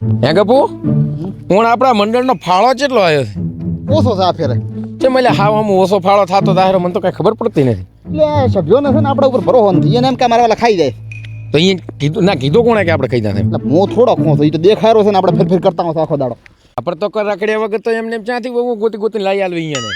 હે ગપુ? હું આપણા મંડળનો ફાળો કેટલો આવ્યો છે? ઓછો છે આ ફેરે. છે મને હા આમ ઓછો ફાળો થતો તારે મને તો કઈ ખબર પડતી નથી. એટલે સભ્યો નથી ને આપણા ઉપર ભરોસો નથી. એને એમ કે મારા વાળા ખાઈ જાય. તો અહીંયા કીધું ના કીધું કોણે કે આપણે ખાઈ જાય એટલે હું થોડો ખોસો એ તો દેખાયો છે ને આપણે ફેર ફેર કરતા હોય આખો દાડો. આપણે તો કર રખડ્યા વગર તો એમને એમ ક્યાંથી બહુ ગોતી ગોતી લાવી આલવી અહીંયા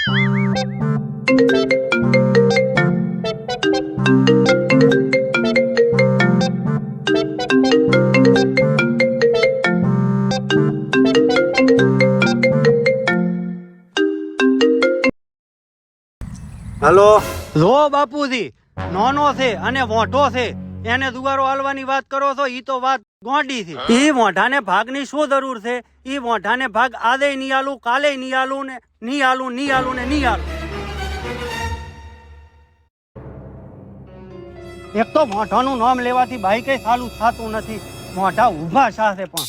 હલો. જો બાપુજી નાનો છે અને મોટો છે. એને દુગારો હાલવાની વાત કરો છો ઈ તો વાત ગોંડી છે. ઈ મોઢાને ભાગની શું જરૂર છે? ઈ મોઢાને ભાગ આજે નહીં આલું કાલે નહીં આલું ને નહીં આલું નહીં આલું ને નહીં આલું એક તો મોઢાનું નામ લેવાથી બાઈ કઈ સાલું થતું નથી. મોઢા ઊભા સાથે પણ.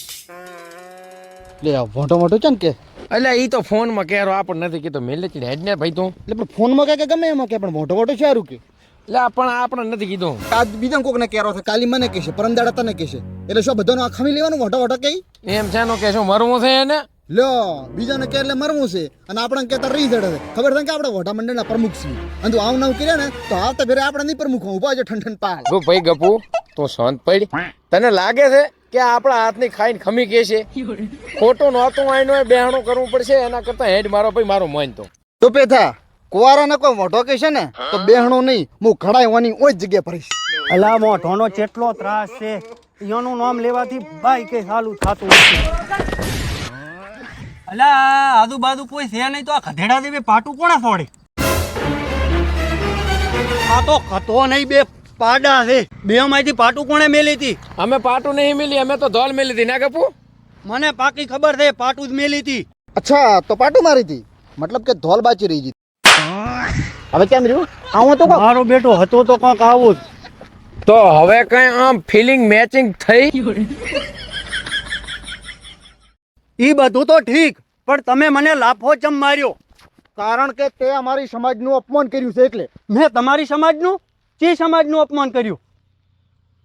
લે મોટો મોટો છે ને કે? એટલે એ તો ફોનમાં કહેરો આપણને નથી કીધું. મેલે ચીડે હેડ ને ભાઈ તું. એટલે પણ ફોનમાં કે કે ગમે એમાં કે પણ મોટો મોટો હારું કે? એટલે પણ આપણે નથી કીધું. આ બીજા કોકને કહેરો છે કાલી મને કહેશે પરમ દાડા તને કહેશે. એટલે શું બધાનો આખામી લેવાનું મોટો મોટો કઈ? એમ છે કે શું મરવું છે એને? લ્યો બીજાને કે એટલે મરવું છે. અને આપણને કહેતા રહી જડે છે. ખબર છે કે આપણે વોટા મંડળના પ્રમુખ છીએ. અને આવું નવું કર્યા ને તો આવતા ફેરે આપણે નહીં પ્રમુખ ઊભા છે ઠંડ પાલ. ભાઈ ગપુ તો શાંત પડી. તને લાગે છે કે આપણા હાથની ખાઈને ખમી કે છે? ખોટું નહોતું આઈનો બેહણું કરવું પડશે એના કરતા હેડ મારો ભાઈ મારો મન તો. તો પેથા કુવારાને કોઈ મોઢો કે છે ને તો બેહણું નહીં હું ઘડાયવાની ઓય જ જગ્યા ભરીશ. અલા મોઢોનો જેટલો ત્રાસ છે એનું નામ લેવાથી ભાઈ કે સાલું થતું નથી અલા આજુબાજુ કોઈ છે નહીં તો આ ખધેડા દેવે પાટું કોણે ફોડે? આ તો ખતો નહીં બે પાડા છે બે માંથી પાટું કોણે મેલી હતી? અમે પાટું નહીં મેલી અમે તો ધોલ મેલી હતી ના કપુ મને પાકી ખબર છે પાટું જ મેલી હતી. અચ્છા તો પાટું મારી હતી? મતલબ કે ધોલ બાચી રહી હતી. હવે કેમ રહ્યું? આવું તો. મારો બેટો હતો તો કાંક આવું તો હવે કઈ આમ ફિલિંગ મેચિંગ થઈ? ઈ બધું તો ઠીક પણ તમે મને લાફો ચમ માર્યો. કારણ કે તે અમારી સમાજનું અપમાન કર્યું છે એટલે. મેં તમારી સમાજનું? ચી સમાજનું અપમાન કર્યું?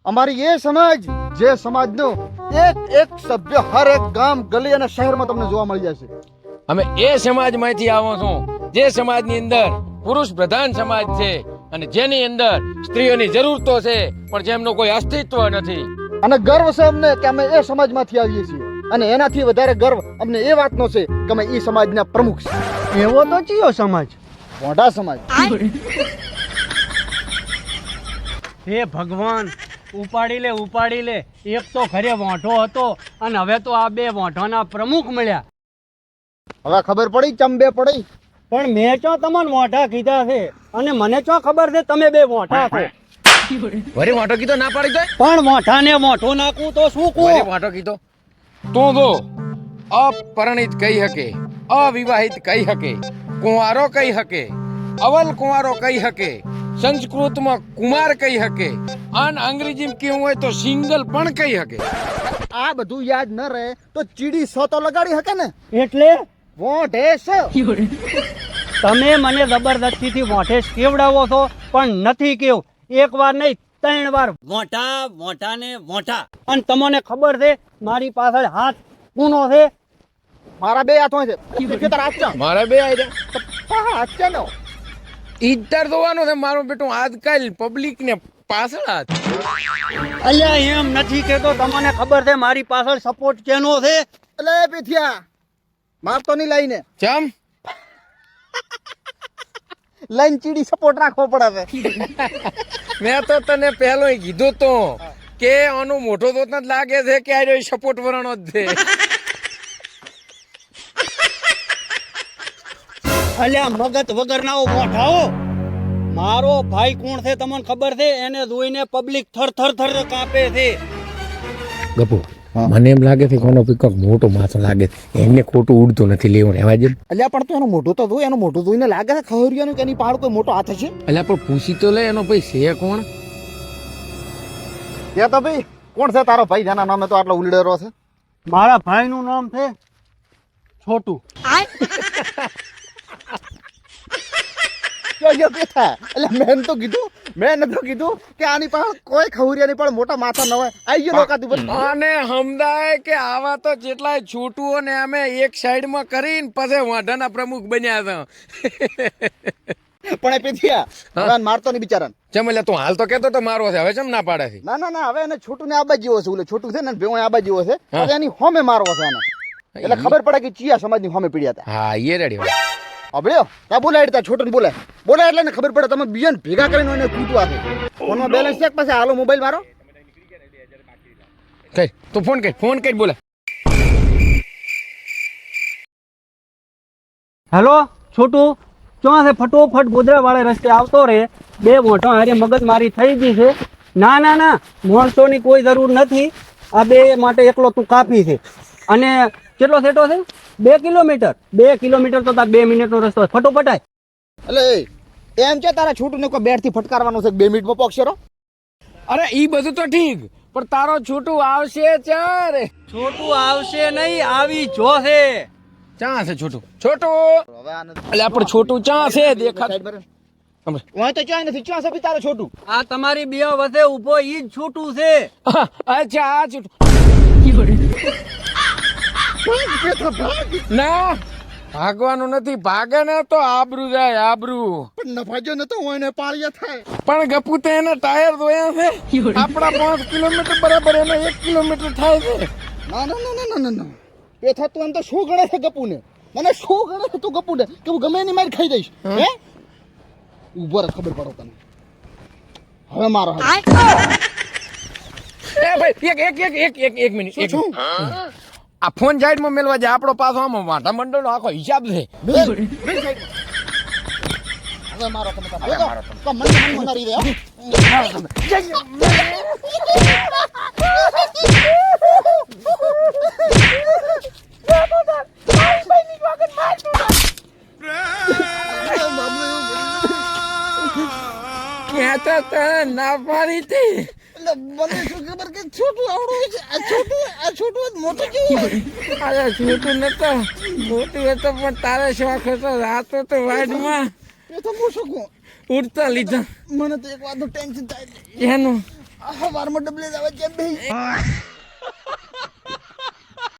અમારી એ સમાજ જે સમાજનો એક એક સભ્ય હર એક ગામ ગલી અને શહેરમાં તમને જોવા મળી જશે. અમે એ સમાજમાંથી આવો છું જે સમાજની અંદર પુરુષ પ્રધાન સમાજ છે અને જેની અંદર સ્ત્રીઓની જરૂરતો છે પણ જેમનું કોઈ અસ્તિત્વ નથી. અને ગર્વ છે અમને કે અમે એ સમાજમાંથી આવીએ છીએ. અને એનાથી વધારે ગર્વ અમને એ વાતનો છે કે અમે એ સમાજના પ્રમુખ છે એવો તો ચિયો સમાજ? મોઢા સમાજ. હે ભગવાન ઉપાડી લે ઉપાડી લે. એક તો ખરે મોઢો હતો અને હવે તો આ બે મોઢાના પ્રમુખ મળ્યા. હવે ખબર પડી ચંબે પડી? પણ મેં ચો તમને મોઢા કીધા છે? અને મને ચો ખબર છે તમે બે મોઢા છો? વરી વાંટો કીધો ના પાડી દે પણ મોઢાને મોઢો નાખું તો શું વરી કહું વાંટો કીધો. તું દો અપરણિત કહી શકે અવિવાહિત કહી શકે કુંવારો કહી શકે અવલ કુંવારો કહી શકે સંસ્કૃતમાં કુમાર કહી શકે અન અંગ્રેજીમાં કેવું હોય તો સિંગલ પણ કહી શકે. આ બધું યાદ ન રહે તો ચીડી સો તો લગાડી શકે ને? એટલે? વોઢે તમે મને જબરદસ્તીથી મોઢે કેવડાવો છો પણ નથી કેવ. એક વાર નહીં ત્રણ વાર. મોટા મોટા ને મોટા અને તમને ખબર છે મારી પાછળ હાથ કુનો છે? મારા બે હાથ હોય છે મારા બે હાથ ચા. મારે બે આઈ હાથ ચા નો ઈતર છે મારું બેટું. આજકાલ પબ્લિક ને પાછળ અલ્યા એમ નથી કેતો તમને ખબર છે મારી પાછળ સપોર્ટ કેનો છે? એટલે પીથિયા માર તો નહીં લઈને. ચમ? લાઈન ચીડી સપોર્ટ રાખવો પડે છે. મેં તો તને પહેલો કીધું તો કે આનું મોટો તો તને લાગે છે કે આ સપોર્ટ વરણો જ છે. અલ્યા મગત વગરનાઓ મોઢાઓ મારો ભાઈ કોણ છે તમને ખબર છે? એને જોઈને પબ્લિક થર થર થર કાપે છે. ગપુ મને એમ લાગે છે કોનો પીકક મોટો માછો લાગે છે. એમને ખોટું ઉડતું નથી લેવું રહેવા જેમ અલ્યા પણ તો એનું મોટું તો જોઈ એનું મોટું જોઈને લાગે છે ખવરિયાનું કે એની પાડ કોઈ મોટો હાથ છે અલ્યા પણ પૂછી તો લે એનો ભાઈ છે કોણ? ત્યાં તો ભાઈ કોણ છે તારો ભાઈ? જેના નામે તો આટલો ઉલડેરો છે. મારા ભાઈનું નામ છે છોટું. જો બેઠા એટલે મેં તો કીધું મેં નતો કીધું કે આની પાસે કોઈ ખવરિયાની પણ મોટા માથા ન હોય. આઈ ગયો લોકાતું તું અને હમદાય કે આવા તો જેટલાય છૂટુઓ ને અમે એક સાઈડમાં કરીને પછી વાંઢાના પ્રમુખ બન્યા છે પણ એ પેથિયા મારતો નહીં બિચારા ચમ એટલે તું હાલ તો કેતો તો મારો છે. હવે ચમ ના પાડે છે? ના ના ના હવે એને છોટું ને આબા જેવો છે. ઓલે છોટું છે ને ભેવો આબા જેવો છે. એની હોમે મારવો છે એને એટલે ખબર પડે કે ચિયા સમાજની હોમે પીડ્યા હતા. હા એ રેડી અબળ્યો તા બોલાય એટલે છોટું બોલાય. બોલાય એટલે ખબર પડે તમે બીજાને ભેગા કરીને એને કૂટવા છે ફોનમાં બેલેન્સ ચેક પાસે હાલો મોબાઈલ મારો? કઈ તું ફોન કઈ ફોન કઈ બોલે. હેલો છોટું ક્યાં છે? ફટોફટ ગોધરા વાળા રસ્તે આવતો રે. બે મોટો હારે મગજ મારી થઈ ગઈ છે. ના ના ના માણસોની કોઈ જરૂર નથી. આ બે માટે એકલો તું કાફી છે. અને કેટલો સેટો છે? બે કિલોમીટર. બે કિલોમીટર તો તાર બે મિનિટનો રસ્તો. ફટોફટ આય એટલે એ એમ છે તારા છૂટ ને કોઈ બેટથી ફટકારવાનું છે? બે બે મિનિટમાં પોક્ષરો અરે ઈ બધું તો ઠીક પણ તારો છૂટું આવશે ચાર છોટું આવશે નહીં આવી જોશે ચા છે છોટું? છોટું! હવે આને એટલે આપણે છોટું ચા છે? દેખા સાઈડ પર. તો નથી ચાય છે તારો છોટું? આ તમારી બે વસે ઊભો ઈ જ છૂટું છે. અચ્છા આ છૂટું. ના ભાગવાનું નથી. ભાગે ને તો આબરૂ જાય આબરૂ. પણ નફાજો ન તો હોય ને પાળિયા થાય. પણ ગપુ તે એના ટાયર ધોયા છે. આપણા પાંચ કિલોમીટર બરાબર એને એક કિલોમીટર થાય છે. ના ના ના ના ના ના. એ થતું એમ તો શું ગણે છે ગપુને? મને શું ગણે છે તું ગપુને? કે હું ગમે એની માર ખાઈ દઈશ હે. ઊભો રહે ખબર પડો તને. હવે મારો એ ભાઈ એક એક એક એક એક એક મિનિટ એક શું? આ ફોન સાઈડમાં મેલવા જાય આપણો પાછો આમાં વાંઢા મંડળ નો આખો હિસાબ છે. ના પાડી હતી. એટલે મને શું ખબર કે છોટું આવડું છે? આ છોટું આ છોટું મોટું કેવું અરે છૂટું નતો મોટું હતો પણ તારે શોખ હતો રાતો તો વાડમાં એ તો હું શું ઉડતા લીધા. મને તો એક વાત ટેન્શન થાય. એનું. આ વારમાં ડબલે આવે કેમ બે